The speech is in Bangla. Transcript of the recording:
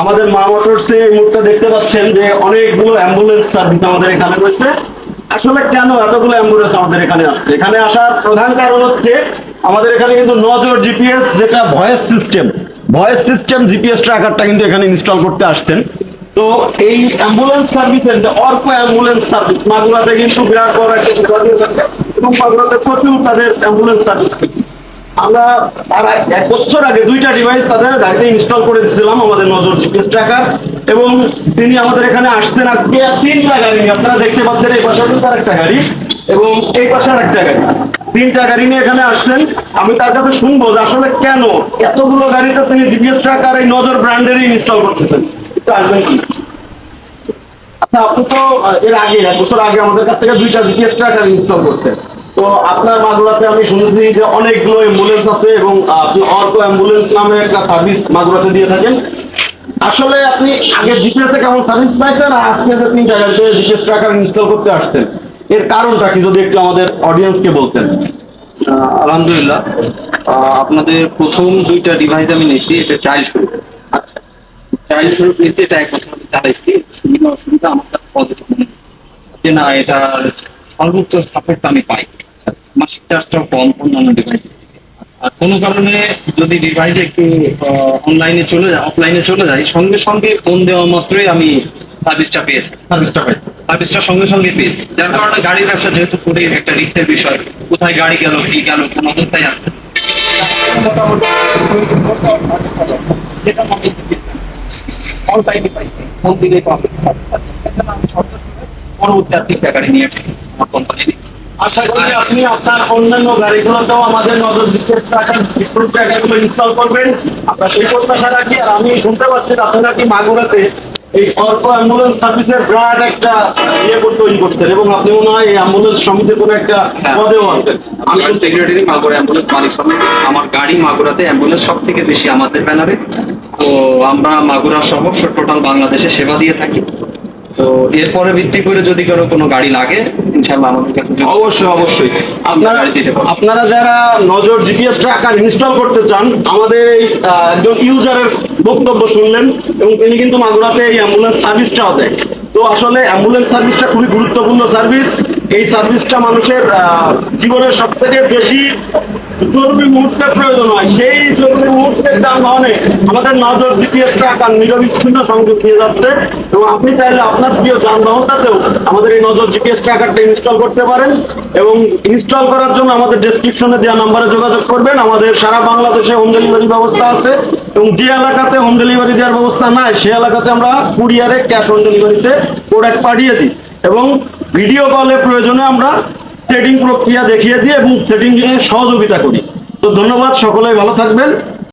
আমাদের মা মোটরসে এই মুহূর্তে দেখতে পাচ্ছেন যে অনেকগুলো অ্যাম্বুলেন্স সার্ভিস আমাদের এখানে রয়েছে। আসলে কেন এতগুলো অ্যাম্বুলেন্স আমাদের এখানে আসছে? এখানে আসার প্রধান কারণ হচ্ছে আমাদের এখানে কিন্তু নজর জিপিএস যেটা voice system voice system GPS ট্র্যাকারটা কিন্তু এখানে ইনস্টল করতে আসছেন। তো এই অ্যাম্বুলেন্স সার্ভিসের যে অর্ক অ্যাম্বুলেন্স সার্ভিস মাগুরাতে কিন্তু বিরাট বড় একটা এবং মাগুরাতে প্রচুর তাদের অ্যাম্বুলেন্স সার্ভিস আমরা তার এক বছর আগে দুইটা ডিভাইস তাদের গাড়িতে ইনস্টল করে দিয়েছিলাম, আমাদের নজর জিপিএস ট্র্যাকার এবং তিনি আমাদের এখানে আসছেন আজকে তিনটা গাড়ি আপনারা দেখতে পাচ্ছেন এই পাশে আর একটা গাড়ি এবং এই পাশে আর একটা গাড়ি। তিনটা গাড়ি নিয়ে এখানে আসছেন। আমি তার কাছে শুনব যে আসলে কেন এতগুলো গাড়িতে তিনি জিপিএস ট্র্যাকার এই নজর ব্র্যান্ডেরই ইনস্টল করতেছেন। আসবেন কি? আচ্ছা আপনি তো এর আগে, এক বছর আগে আমাদের কাছ থেকে দুইটা জিপিএস ট্র্যাকার ইনস্টল করতেন। তো আপনার মাগুরাতে আমি শুনেছি যে অনেকগুলো অ্যাম্বুলেন্স আছে এবং আপনি অর্ক অ্যাম্বুলেন্স নামে একটা সার্ভিস মাগুরাতে দিয়ে থাকেন। আসলে আপনি আগে জিপিএসে কেমন সার্ভিস পাইছেন আর আজকে যে তিনটা গাড়িতে জিপিএস ট্র্যাকার ইনস্টল করতে আসছেন। এর কারণটা কি যদি একটু আমাদের অডিয়েন্সকে বলতেন? আলহামদুলিল্লাহ। আপনাদের প্রথম দুইটা ডিভাইস আমি নিয়েছি এটা চাইল্ড শুরু আচ্ছা। চাইল্ড শুরু নিয়েছি এটা এক বছর আমি চালাইছি। সুবিধা অসুবিধা আমার কাছে পজিটিভ। যে না এটা সর্বোচ্চ সাপোর্ট আমি পাই আমার চার্জটাও কম অন্যান্য ডিভাইস আর কোনো কারণে যদি ডিভাইস একটু অনলাইনে চলে যায় অফলাইনে চলে যায় সঙ্গে সঙ্গে ফোন দেওয়া মাত্রই আমি সার্ভিসটা পেয়েছি সার্ভিসটা পাইছেন সার্ভিসটা সঙ্গে সঙ্গে পেয়েছি যার কারণে গাড়ির ব্যবসা যেহেতু করে একটা রিস্কের বিষয় কোথায় গাড়ি গেল কি গেল কোন অবস্থায় আসছে। পরবর্তী আর তিনটা গাড়ি নিয়ে কোম্পানি আশা করি আপনি আপনার অন্যান্য গাড়িগুলোতেও আমাদের নজর দিতে টাকা বিস্কুট টাকাগুলো ইনস্টল করবেন। আপনার সেই প্রত্যাশা রাখি, আর আমি শুনতে পাচ্ছি আপনারা কি মাগুরাতে এই অর্ক অ্যাম্বুলেন্স সার্ভিসের বিরাট একটা ইয়ে তৈরি করছেন, এবং আপনি মনে হয় এই অ্যাম্বুলেন্স সমিতির কোনো একটা পদেও আছেন আমি সেক্রেটারি মাগুরা অ্যাম্বুলেন্স মালিক সমিতি আমার গাড়ি মাগুরাতে অ্যাম্বুলেন্স সব থেকে বেশি আমাদের ব্যানারে। তো আমরা মাগুরা সহ টোটাল বাংলাদেশে সেবা দিয়ে থাকি। তো এরপরে ভিত্তি করে যদি কারও কোনো গাড়ি লাগে ইনশাল্লাহ আমাদের কাছে অবশ্যই অবশ্যই। আপনারা। আপনারা যারা নজর জিপিএস ট্র্যাকার ইনস্টল করতে চান আমাদের এই একজন ইউজারের বক্তব্য শুনলেন এবং তিনি কিন্তু মাগুরাতে এই অ্যাম্বুলেন্স সার্ভিসটাও দেয়। তো আসলে অ্যাম্বুলেন্স সার্ভিসটা খুবই গুরুত্বপূর্ণ সার্ভিস এই সার্ভিসটা মানুষের আহ, জীবনের সব থেকে বেশি জরুরি মুহূর্তে প্রয়োজন হয়। সেই জরুরি মুহূর্তের যানবাহনে আমাদের নজর জিপিএস ট্র্যাকার নিরবিচ্ছিন্ন সংযোগ দিয়ে যাচ্ছে এবং আপনি চাইলে আপনার প্রিয় যানবাহনটাতেও আমাদের এই নজর জিপিএস ট্র্যাকারটা ইনস্টল করতে পারেন এবং ইনস্টল করার জন্য আমাদের ডেসক্রিপশনে দেওয়া নাম্বারে যোগাযোগ করবেন। আমাদের সারা বাংলাদেশে হোম ডেলিভারি ব্যবস্থা আছে এবং যে এলাকাতে হোম ডেলিভারি দেওয়ার ব্যবস্থা নাই সেই এলাকাতে আমরা কুরিয়ারে ক্যাশ অন ডেলিভারিতে প্রোডাক্ট পাঠিয়ে দিই। এবং ভিডিও কলে প্রয়োজনে আমরা সেটিং প্রক্রিয়া দেখিয়ে দিই এবং ট্রেডিং নিয়ে সহযোগিতা করি। তো ধন্যবাদ সকলে ভালো থাকবেন।